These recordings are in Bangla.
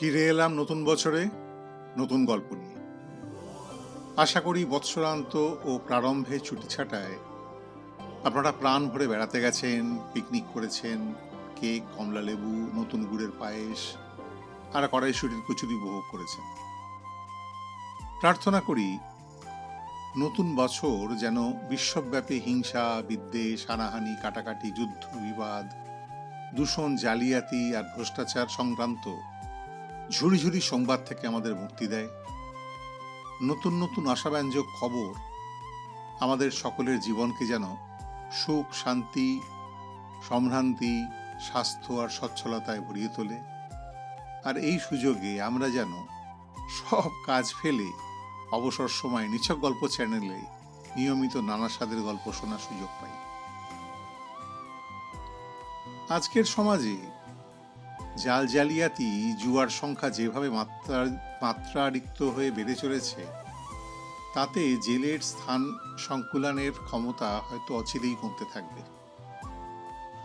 ফিরে এলাম নতুন বছরে নতুন গল্প নিয়ে। আশা করি বৎসরান্ত ও প্রারম্ভে ছুটি ছাটায় আপনারা প্রাণ ভরে বেড়াতে গেছেন পিকনিক করেছেন কেক কমলা লেবু, নতুন গুড়ের পায়েস, আর কড়াইশুটির কচুরি উপভোগ করেছেন। প্রার্থনা করি নতুন বছর যেন বিশ্বব্যাপী হিংসা, বিদ্বেষ, হানাহানি, কাটাকাটি, যুদ্ধ, বিবাদ, দূষণ, জালিয়াতি আর ভ্রষ্টাচার সংক্রান্ত ঝুড়ি ঝুড়ি সংবাদ থেকে আমাদের মুক্তি দেয়। নতুন নতুন আশাব্যঞ্জক খবর আমাদের সকলের জীবনকে যেন সুখ, শান্তি, সম্ভ্রান্তি, স্বাস্থ্য আর স্বচ্ছলতায় ভরিয়ে তোলে। আর এই সুযোগে আমরা যেন সব কাজ ফেলে অবসর সময় নিছক গল্প চ্যানেলে নিয়মিত নানা স্বাদের গল্প শোনার সুযোগ পাই। আজকের সমাজে জাল জালিয়াতি জুয়ার সংখ্যা যেভাবে মাত্রা মাত্রারিক্ত হয়ে বেড়ে চলেছে, তাতে জেলের স্থান সংকুলানের ক্ষমতা হয়তো অচিরেই কমতে থাকবে।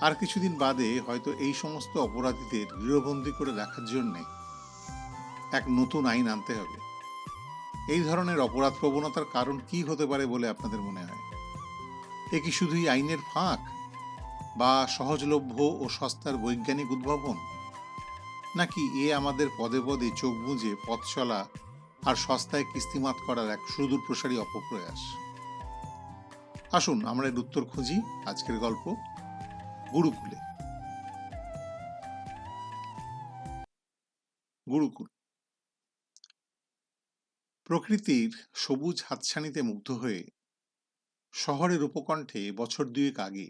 আর কিছুদিন বাদে হয়তো এই সমস্ত অপরাধীদের গৃহবন্দী করে রাখার জন্যে এক নতুন আইন আনতে হবে। এই ধরনের অপরাধ প্রবণতার কারণ কি হতে পারে বলে আপনাদের মনে হয়? এ কি শুধুই আইনের ফাঁক? বা সহজলভ্য ও সস্তার বৈজ্ঞানিক উদ্ভাবন? নাকি এ আমাদের পদে পদে চোখ বুঝে পথ চলা আর সস্তায় কিস্তিমাত করার এক সুদূর প্রসারী অপপ্রয়াস? আসুন, আমরা এর উত্তর খুঁজি আজকের গল্প গুরুকুলে। গুরুকুল। প্রকৃতির সবুজ হাতছানিতে মুগ্ধ হয়ে শহরের উপকণ্ঠে বছর দুয়েক আগে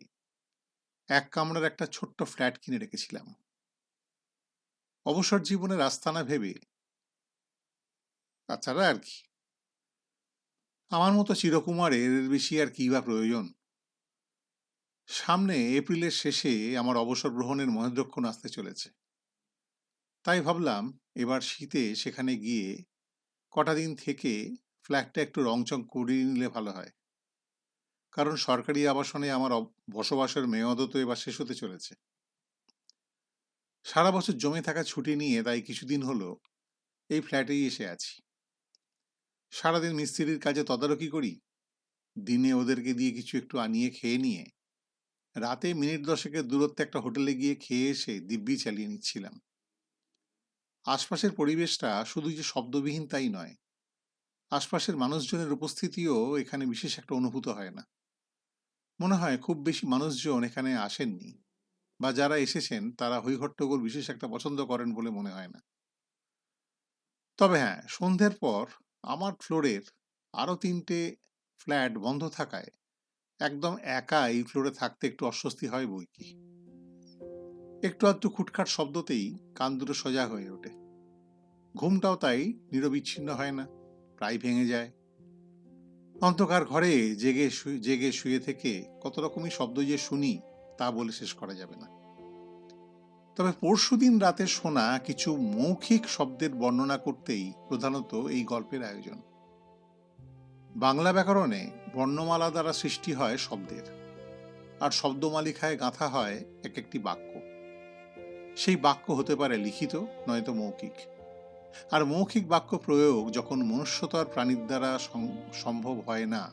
এক কামরার একটা ছোট্ট ফ্ল্যাট কিনে রেখেছিলাম। অবসর জীবনের আস্তানা ভেবে। তাছাড়া আর কি। আমার মতো চিরকুমারের এর বেশি আর কি বা প্রয়োজন? সামনে এপ্রিলের শেষে আমার অবসর গ্রহণের মহেন্দ্রক্ষণ আসতে চলেছে। তাই ভাবলাম এবার শীতে সেখানে গিয়ে কটা দিন থেকে ফ্ল্যাটটা একটু রংচং করিয়ে নিলে ভালো হয়। কারণ সরকারি আবাসনে আমার বসবাসের মেয়াদও তো এবার শেষ হতে চলেছে। সারা বছর জমে থাকা ছুটি নিয়ে তাই কিছুদিন হলো এই ফ্ল্যাটেই এসে আছি। সারাদিন মিস্ত্রির কাজে তদারকি করি, দিনে ওদেরকে দিয়ে কিছু একটু আনিয়ে খেয়ে নিয়ে, রাতে মিনিট দশেকের দূরত্বে একটা হোটেলে গিয়ে খেয়ে এসে দিব্যি চালিয়ে নিচ্ছিলাম। আশপাশের পরিবেশটা শুধু যে শব্দবিহীন তাই নয়, আশপাশের মানুষজনের উপস্থিতিও এখানে বিশেষ একটা অনুভূত হয় না। মনে হয় খুব বেশি মানুষজন এখানে আসেননি। বা যারা এসেছেন, তারা হৈহট্টগোল বিশেষ একটা পছন্দ করেন বলে মনে হয় না। তবে হ্যাঁ সন্ধ্যের পর আমার ফ্লোরের আরও তিনটে ফ্ল্যাট বন্ধ থাকায় একদম একা এই ফ্লোরে থাকতে একটু অস্বস্তি হয় বই কি। একটু আধটু খুটখাট শব্দতেই কান দুটো সোজা হয়ে ওঠে। ঘুমটাও তাই নিরবিচ্ছিন্ন হয় না, প্রায় ভেঙে যায়। অন্ধকার ঘরে জেগে জেগে শুয়ে থেকে কত রকমই শব্দ যে শুনি তা বলে শেষ করা যাবে না। তবে পরশুদিন রাতে শোনা কিছু মৌখিক শব্দের বর্ণনা করতেই প্রধানত এই গল্পের আয়োজন। বাংলা ব্যাকরণে বর্ণমালা দ্বারা সৃষ্টি হয় শব্দের, আর শব্দমালিকায় গাঁথা হয় এক একটি বাক্য। সেই বাক্য হতে পারে লিখিত, নয়তো মৌখিক। আর মৌখিক বাক্য প্রয়োগ যখন মনুষ্যতর প্রাণীর দ্বারা সম্ভব হয় না,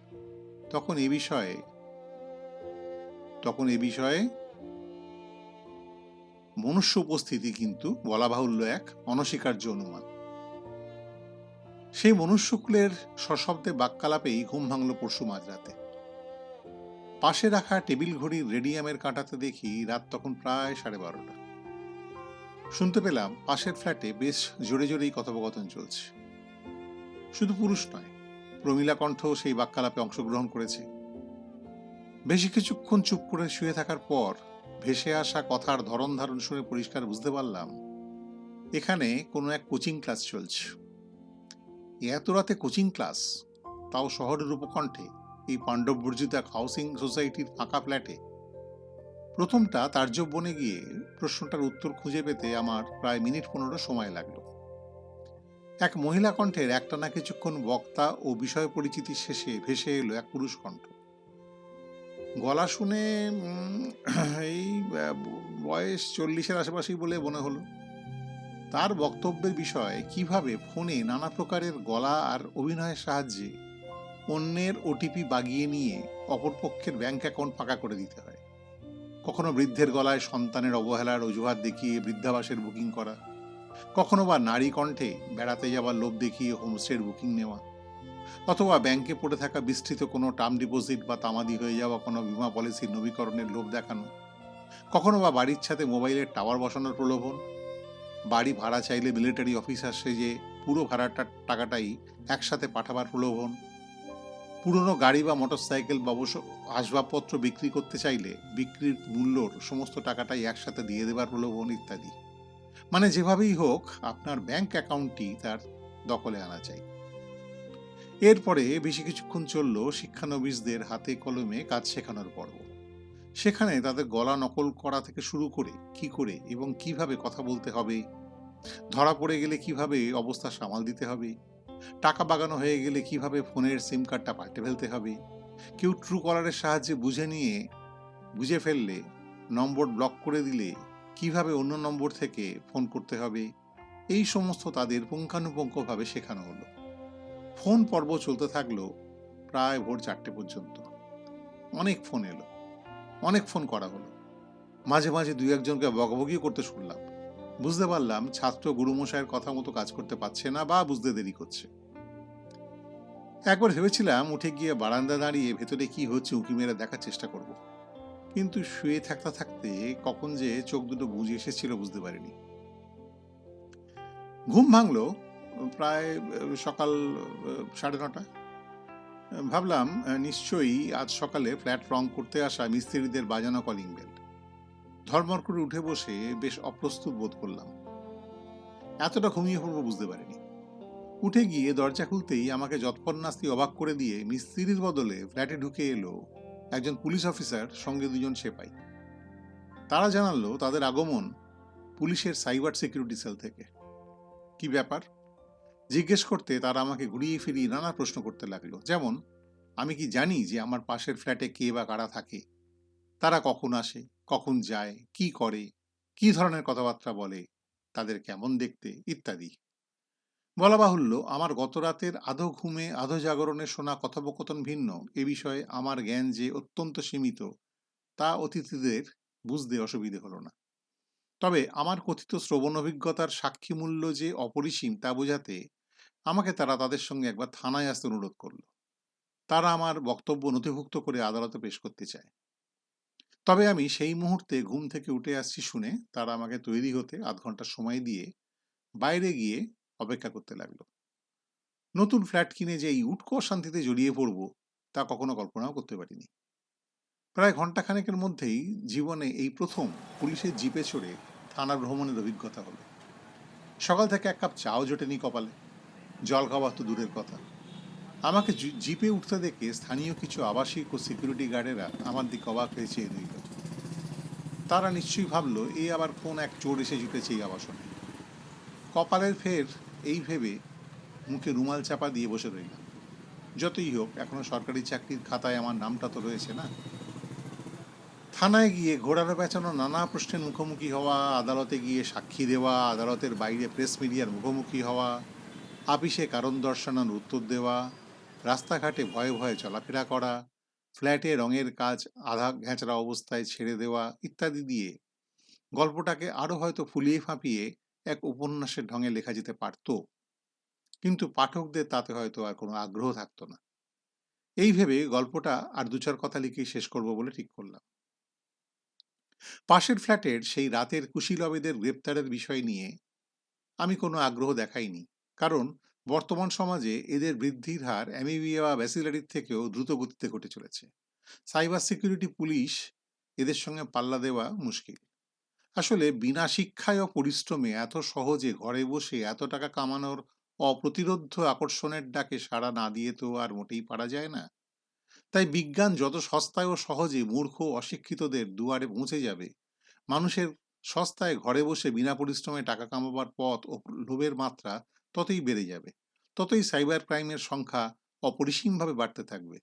তখন এ বিষয়ে তখন এ বিষয়ে মনুষ্য উপস্থিতি কিন্তু বলা বাহুল্য এক অনস্বীকার্য অনুমান। সেই মনুষ্যকুলের সশব্দে বাক্যালাপেই ঘুম ভাঙল পরশু মাঝরাতে। পাশে রাখা টেবিল ঘড়ির রেডিয়ামের কাঁটাতে দেখি রাত তখন প্রায় সাড়ে বারোটা। শুনতে পেলাম পাশের ফ্ল্যাটে বেশ জোরে জোরেই কথোপকথন চলছে। শুধু পুরুষ নয় প্রমীলা কণ্ঠ সেই বাক্যালাপে অংশগ্রহণ করেছে। বেশি কিছুক্ষণ চুপ করে শুয়ে থাকার পর ভেসে আসা কথার ধরন ধারণ শুনে পরিষ্কার বুঝতে পারলাম, এখানে কোনো এক কোচিং ক্লাস চলছে। এত রাতে কোচিং ক্লাস? তাও শহরের উপকণ্ঠে, এই পাণ্ডব বর্জিত এক হাউসিং সোসাইটির ফাঁকা ফ্ল্যাটে। প্রথমটা তার্জব বনে গিয়ে প্রশ্নটার উত্তর খুঁজে পেতে আমার প্রায় মিনিট পনেরো সময় লাগল। এক মহিলা কণ্ঠের একটানা কিছুক্ষণ বক্তা ও বিষয় পরিচিতি শেষে ভেসে এলো এক পুরুষ কণ্ঠ। গলা শুনে এই বয়স চল্লিশের আশেপাশেই বলে মনে হলো। তার বক্তব্যের বিষয়, কীভাবে ফোনে নানা প্রকারের গলা আর অভিনয়ের সাহায্যে অন্যের ওটিপি বাগিয়ে নিয়ে অপরপক্ষের ব্যাংক অ্যাকাউন্ট ফাঁকা করে দিতে হয়? কখনো বৃদ্ধের গলায় সন্তানের অবহেলার অজুহাত দেখিয়ে বৃদ্ধাবাসের বুকিং করা? কখনো বা নারী কণ্ঠে বেড়াতে যাওয়ার লোভ দেখিয়ে হোমস্টের বুকিং নেওয়া? অথবা ব্যাংকে পড়ে থাকা বিস্তৃত কোনো টার্ম ডিপোজিট বা তামাদি হয়ে যাওয়া কোনো বিমা পলিসির নবীকরণের লোভ দেখানো? কখনো বা বাড়ির ছাদে মোবাইলের টাওয়ার বসানোর প্রলোভন? বাড়ি ভাড়া চাইলে মিলিটারি অফিসার সেজে পুরো ভাড়াটার টাকাটাই একসাথে পাঠাবার প্রলোভন? পুরনো গাড়ি বা মোটরসাইকেল বা অবশ্য আসবাবপত্র বিক্রি করতে চাইলে বিক্রির মূল্যর সমস্ত টাকাটাই একসাথে দিয়ে দেবার প্রলোভন ইত্যাদি। মানে যেভাবেই হোক, আপনার ব্যাংক অ্যাকাউন্টটি তার দখলে আনা চাই। এরপরে বেশি কিছুক্ষণ চলল শিক্ষানবিশদের হাতে কলমে কাজ শেখানোর পর্ব। সেখানে তাদের গলা নকল করা থেকে শুরু করে কি করে এবং কীভাবে কথা বলতে হবে, ধরা পড়ে গেলে কীভাবে অবস্থা সামাল দিতে হবে, টাকা বাগানো হয়ে গেলে কীভাবে ফোনের সিম কার্ডটা পাল্টে ফেলতে হবে, কেউ ট্রু কলারের সাহায্যে বুঝে নিয়ে, বুঝে ফেললে, নম্বর ব্লক করে দিলে কীভাবে অন্য নম্বর থেকে ফোন করতে হবে, এই সমস্ত তাদের পুঙ্খানুপুঙ্খভাবে শেখানো হলো। ফোন পর্ব চলতে থাকল প্রায় ভোর চারটে পর্যন্ত। অনেক ফোন এলো, অনেক ফোন করা হলো। মাঝে মাঝে দুই একজনকে বকবকিও করতে শুনলাম। বুঝতে পারলাম ছাত্র গুরুমশাইয়ের কথা মতো কাজ করতে পারছে না বা বুঝতে দেরি করছে। একবার ভেবেছিলাম উঠে গিয়ে বারান্দা দাঁড়িয়ে ভেতরে কি হচ্ছে উঁকি মেরে দেখার চেষ্টা করব। কিন্তু শুয়ে থাকতে থাকতে কখন যে চোখ দুটো বুঝে এসেছিল বুঝতে পারিনি। ঘুম ভাঙলো প্রায় সকাল সাড়ে নটা। ভাবলাম নিশ্চয়ই আজ সকালে ফ্ল্যাট রং করতে আসা মিস্ত্রিদের বাজানো কলিং বেল ধর্মর করে উঠে বসে বেশ অপ্রস্তুত বোধ করলাম। এতটা ঘুমিয়ে পড়ব বুঝতে পারিনি। উঠে গিয়ে দরজা খুলতেই আমাকে যৎপন্নাস্তি অবাক করে দিয়ে মিস্ত্রির বদলে ফ্ল্যাটে ঢুকে এলো একজন পুলিশ অফিসার, সঙ্গে দুজন সেপাই। তারা জানালো তাদের আগমন পুলিশের সাইবার সিকিউরিটি সেল থেকে। কি ব্যাপার? জিজ্ঞেস করতে তারা আমাকে ঘুরিয়ে ফিরিয়ে নানা প্রশ্ন করতে লাগল। যেমন, আমি কি জানি যে আমার পাশের ফ্ল্যাটে কে বা কারা থাকে? তারা কখন আসে? কখন যায়? কি করে? কি ধরনের কথাবার্তা বলে? তাদের কেমন দেখতে? ইত্যাদি। বলা বাহুল্য, আমার গত রাতের আধো ঘুমে, আধো জাগরণে শোনা কথোপকথন ভিন্ন। এ বিষয়ে আমার জ্ঞান যে অত্যন্ত সীমিত, তা অতিথিদের বুঝতে অসুবিধে হলো না। তবে আমার কথিত শ্রবণ অভিজ্ঞতার সাক্ষী মূল্য যে অপরিসীম তা বোঝাতে আমাকে তারা তাদের সঙ্গে একবার থানায় আসতে অনুরোধ করল। তারা আমার বক্তব্য নথিভুক্ত করে আদালতে পেশ করতে চায়। তবে আমি সেই মুহূর্তে ঘুম থেকে উঠে আসছি শুনে তারা আমাকে তৈরি হতে আধ ঘণ্টা সময় দিয়ে বাইরে গিয়ে অপেক্ষা করতে লাগল। নতুন ফ্ল্যাট কিনে যে এই উটকো শান্তিতে জড়িয়ে পড়ব, তা কখনো কল্পনাও করতে পারিনি। প্রায় ঘন্টাখানেকের মধ্যেই জীবনে এই প্রথম পুলিশের জিপে চড়ে থানা ভ্রমণের অভিজ্ঞতা হলো। সকাল থেকে এক কাপ চাও জোটেনি কপালে। জল খাওয়া তো দূরের কথা। আমাকে জিপে উঠতে দেখে স্থানীয় কিছু আবাসিক ও সিকিউরিটি গার্ডেরা আমার দিকে অবাক হয়ে চেয়ে রইল। তারা নিশ্চয়ই ভাবল এই আবার কোন এক চোর এসে জুটেছে এই আবাসনে। কপালের ফের এই ভেবে মুখে রুমাল চাপা দিয়ে বসে রইলাম। যতই হোক, এখনও সরকারি চাকরির খাতায় আমার নামটা তো রয়েছে না? থানায় গিয়ে ঘোড়ানো পেঁচানো নানা প্রশ্নের মুখোমুখি হওয়া, আদালতে গিয়ে সাক্ষী দেওয়া, আদালতের বাইরে প্রেস মিডিয়ার মুখোমুখি হওয়া আপিসে কারণ দর্শানোর উত্তর দেওয়া, রাস্তাঘাটে ভয়ে ভয়ে চলাফেরা করা, ফ্ল্যাটে রঙের কাজ, আধা ঘেঁচড়া অবস্থায় ছেড়ে দেওয়া ইত্যাদি দিয়ে গল্পটাকে আরও হয়তো ফুলিয়ে ফাঁপিয়ে এক উপন্যাসের ঢঙে লেখা যেতে পারত। কিন্তু পাঠকদের তাতে হয়তো আর কোনো আগ্রহ থাকতো না। এই ভেবে গল্পটা আর দু চার কথা লিখেই শেষ করব বলে ঠিক করলাম। পাশের ফ্ল্যাটের সেই রাতের কুশীলবেদের গ্রেপ্তারের বিষয় নিয়ে আমি কোনো আগ্রহ দেখাইনি। কারণ বর্তমান সমাজে এদের বৃদ্ধির হার অ্যামিবিয়া বা ব্যাসিলারির থেকেও দ্রুত গতিতে ঘটে চলেছে। সাইবার সিকিউরিটি পুলিশ এদের সঙ্গে পাল্লা দেওয়া মুশকিল। আসলে বিনা শিক্ষায় ও পরিশ্রমে এত সহজে ঘরে বসে এত টাকা কামানোর অপ্রতিরোধ্য আকর্ষণের ডাকে সাড়া না দিয়ে তো আর মোটেই পারা যায় না। তাই বিজ্ঞান যত সস্তায় ও সহজে মূর্খ অশিক্ষিতদের দুয়ারে পৌঁছে যাবে, মানুষের সস্তায় ঘরে বসে বিনা পরিশ্রমে টাকা কামাবার পথ ও লোভের মাত্রা ততই বেড়ে যাবে। ততই সাইবার ক্রাইমের সংখ্যা অপরিসীমভাবে বাড়তে থাকবে।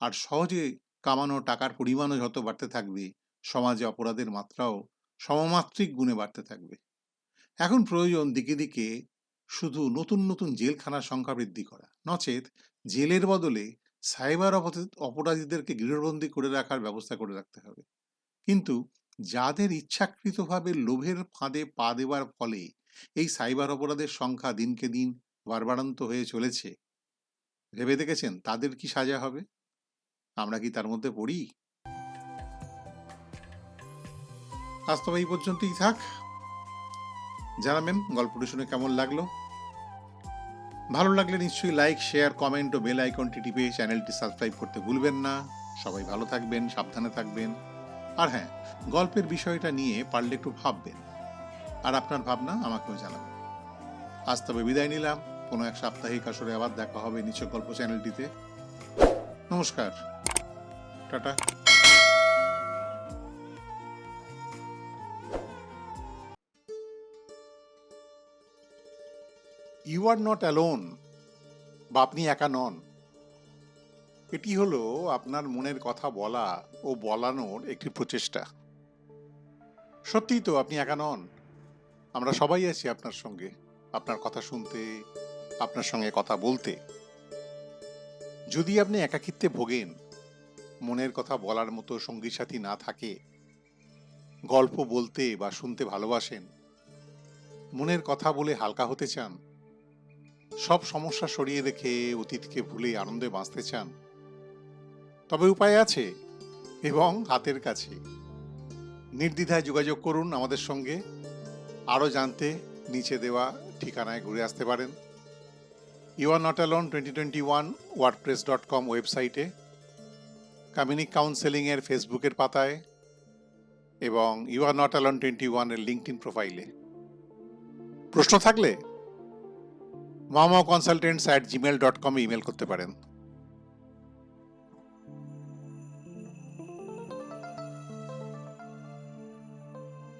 আর সহজে কামানো টাকার পরিমাণও যত বাড়তে থাকবে, সমাজে অপরাধের মাত্রাও সমমাত্রিক গুণে বাড়তে থাকবে। এখন প্রয়োজন দিকে দিকে শুধু নতুন নতুন জেলখানার সংখ্যা বৃদ্ধি করা। নচেত জেলের বদলে সাইবার অপরাধী- অপরাধীদেরকে গৃহবন্দী করে রাখার ব্যবস্থা করে রাখতে হবে। কিন্তু যাদের ইচ্ছাকৃতভাবে লোভের ফাঁদে পা দেওয়ার ফলে এই সাইবার অপরাধের সংখ্যা দিনকে দিন বাড়বাড়ন্ত হয়ে চলেছে। ভেবে দেখেছেন তাদের কি সাজা হবে? আমরা কি তার মধ্যে পড়ি? আজ তবে এই পর্যন্তই থাক। জানাবেন গল্পটি শুনে কেমন লাগল? ভালো লাগলে নিশ্চয়ই লাইক শেয়ার কমেন্ট ও বেল আইকনটি টিপে চ্যানেলটি সাবস্ক্রাইব করতে ভুলবেন না। সবাই ভালো থাকবেন, সাবধানে থাকবেন। আর হ্যাঁ গল্পের বিষয়টা নিয়ে পারলে একটু ভাববেন। আর আপনার ভাবনা আমাকেও জানাবেন। আজ তবে বিদায় নিলাম। কোনো এক সাপ্তাহিক আসরে আবার দেখা হবে নিচের গল্প চ্যানেলটিতে। নমস্কার। Tata. You are not alone বা আপনি একা নন। এটি হলো আপনার মনের কথা বলা ও বলানোর একটি প্রচেষ্টা। সত্যিই তো আপনি একা নন। আমরা সবাই আছি আপনার সঙ্গে, আপনার কথা শুনতে, আপনার সঙ্গে কথা বলতে। যদি আপনি একাকিত্বে ভোগেন, মনের কথা বলার মতো সঙ্গী সাথী না থাকে, গল্প বলতে বা শুনতে ভালোবাসেন, মনের কথা বলে হালকা হতে চান, সব সমস্যা সরিয়ে রেখে অতীতকে ভুলে আনন্দে বাঁচতে চান, তবে উপায় আছে এবং হাতের কাছে। নির্দ্বিধায় যোগাযোগ করুন আমাদের সঙ্গে। আরও জানতে নিচে দেওয়া ঠিকানায় ঘুরে আসতে পারেন। You are not alone twenty twenty one WordPress dot com ওয়েবসাইটে কমিউনিক কাউন্সেলিংয়ের ফেসবুকের পাতায়, এবং you are not alone twenty ওয়ানের লিঙ্কড প্রোফাইলে প্রশ্ন থাকলে mama consultants at Gmail dot কমে ইমেল করতে পারেন।